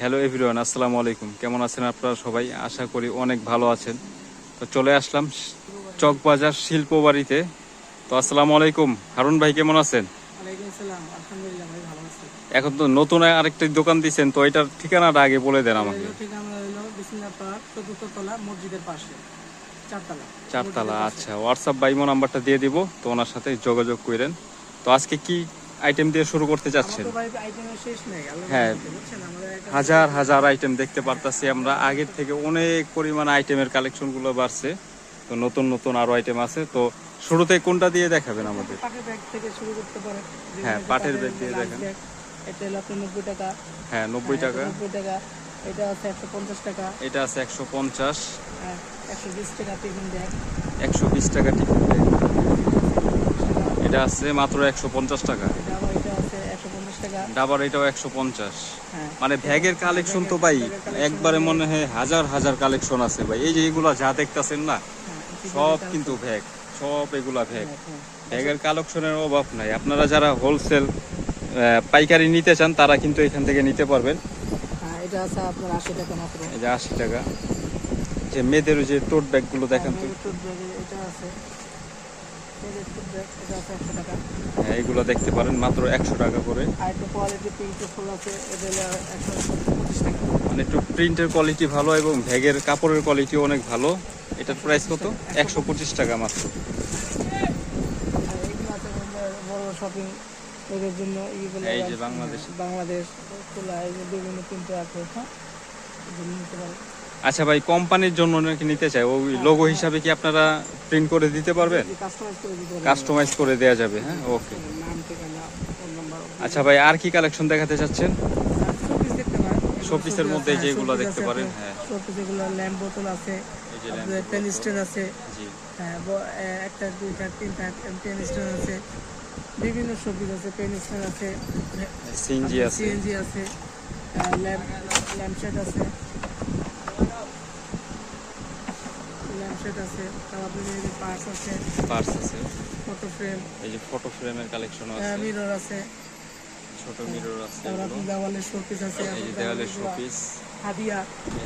Hello everyone আসসালামু আলাইকুম কেমন আছেন আপনারা সবাই? আশা করি অনেক ভালো আছেন। তো চলে আসলাম চকবাজার শিল্প বাড়িতে তো আসসালামু আলাইকুম। হারুন ভাই কেমন আছেন? এখন তো নতুন আরেকটা দোকান দিচ্ছেন তো এটার ঠিকানাটা আগে বলে দেন আমাকে। চারতলা। আচ্ছা। হোয়াটসঅ্যাপ বাইমো নাম্বারটা দিয়ে দিব তো ওনার সাথে যোগাযোগ করেন। তো আজকে কি আইটেম দিয়ে শুরু করতে চাচ্ছেন? হ্যাঁ। হাজার হাজার আইটেম দেখতে পারতাছি আমরা। আগের থেকে অনেক পরিমাণ আইটেমের কালেকশনগুলো বাড়ছে। তো নতুন নতুন আরও আইটেম আছে। তো শুরুতে কোনটা দিয়ে দেখাবেন আমাদের ব্যাগ হ্যাঁ, পাটের ব্যাগ দিয়ে দেখেন। এটা হলো আপনার নব্বই টাকা। হ্যাঁ নব্বই হ্যাঁ, টাকা। নব্বই টাকা। এটা আছে একশো পঞ্চাশ টাকা। এটা আছে একশো পঞ্চাশ। হ্যাঁ, একশো বিশ টাকা টিফিন ব্যাগ একশো বিশ টাকা টিকিট এটা আছে মাত্র একশো পঞ্চাশ টাকা এটা আবার এটা আছে একশো পঞ্চাশ টাকা। ডাবার এটাও একশো পঞ্চাশ। হ্যাঁ। মানে ব্যাগের কালেকশন তো ভাই একবারে মনে হয় হাজার হাজার কালেকশন আছে ভাই। এই যে এগুলা যা দেখতাছেন না হ্যাঁ, সব কিন্তু ভ্যাগ সব এগুলা ভ্যাগ। হ্যাঁ, হ্যাঁ। ব্যাগের কালেকশনের অভাব নাই। আপনারা যারা হোলসেল পাইকারি নিতে চান তারা কিন্তু এখান থেকে নিতে পারবেন। এটা আছে আপনার আশি টাকা মাত্র। যে আশি টাকা। যে মেয়েদের ওই যে টোট ব্যাগগুলো দেখেন তো। এটা আছে। হ্যাঁ, এগুলো দেখতে পারেন মাত্র একশো টাকা করে। মানে একটু প্রিন্টের কোয়ালিটি ভালো এবং ব্যাগের কাপড়ের কোয়ালিটি অনেক ভালো। এটার প্রাইস কত? একশো পঁচিশ টাকা মাত্র। শপিং এদের জন্য এইগুলো এই যে বাংলাদেশ। বাংলাদেশ খোলা এই বিভিন্ন প্রিন্টে আছে হ্যাঁ? নিতে আচ্ছা ভাই কোম্পানির জন্য নাকি নিতে চাই? ওই লোগো হিসাবে কি আপনারা প্রিন্ট করে দিতে পারবেন? কাস্টমাইজ করে দেওয়া যাবে হ্যাঁ? ওকে আচ্ছা ভাই আর কি কালেকশন দেখাতে চাচ্ছেন? শোপিসের মধ্যে যেগুলো দেখতে পারেন হ্যাঁ। শোপিস এগুলো ল্যাম্প বোতল আছে পেন স্ট্যান্ড আছে জি। হ্যাঁ একটা দুইটা তিনটা পেন স্ট্যান্ড আছে বিভিন্ন শোপিস আছে পেন স্ট্যান্ড আছে সিনজি আছে। সিএনজি আছে ল্যাম্প ল্যাম্পশেড আছে। আছে তারপর আপনার পার্স আছে পার্স আছে। ফটো ফ্রেম এই যে ফটো ফ্রেমের কালেকশন আছে। মিরর আছে। ছোট মিরর আছে তারপর দেওয়ালের শোপিস আছে এই যে দেওয়ালের শোপিস হাদিয়া।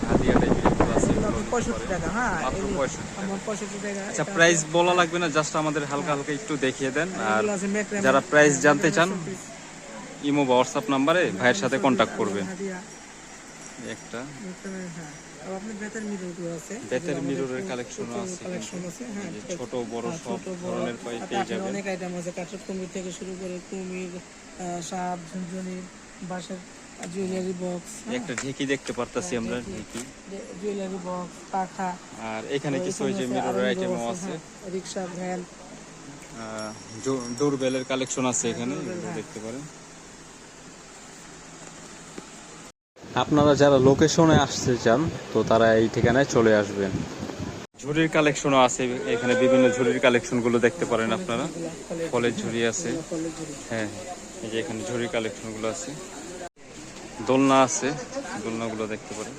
হাদিয়া টাইপের আছে পঁয়ষট্টি টাকা হ্যাঁ মাত্র এগুলো 65 টাকা। আমার পঁয়ষট্টি টাকা আচ্ছা প্রাইস বলা লাগবে না জাস্ট আমাদের হালকা হালকা একটু দেখিয়ে দেন। আর ম্যাক্রাম যারা প্রাইস জানতে চান ইমো বা হোয়াটসঅ্যাপ নাম্বারে ভাইয়ের সাথে কন্ট্যাক্ট করবেন। একটা। হ্যাঁ। আর আপনার বেতের মিররগুলো আছে। বেতের মিররের কালেকশন আছে কালেকশন আছে হ্যাঁ ছোট বড় হ্যাঁ, সব ধরনের পাই পেয়ে যাবেন। অনেক আইটেম আছে কাঠের কুমির থেকে শুরু করে কুমির সাপ ঝুনঝুনি বাঁশের জুয়েলারি বক্স একটা ঢেকি দেখতে পারতাছি আমরা ঢেকি। জুয়েলারি বক্স পাখা। আর এখানে কিছু ওই যে মিররের আইটেমও আছে। রিক্সা ভ্যান ডোর বেলের কালেকশন আছে এখানে হ্যাঁ। দেখতে পারেন। আপনারা যারা লোকেশনে আসতে চান, তো তারা এই ঠিকানায় চলে আসবেন। ঝুড়ির কালেকশনও আছে, এখানে বিভিন্ন ঝুড়ির কালেকশনগুলো দেখতে পারেন আপনারা। ফলের ঝুড়ি আছে। হ্যাঁ এই যে এখানে ঝুড়ির কালেকশনগুলো আছে। দোলনা আছে, দোলনাগুলো দেখতে পারেন।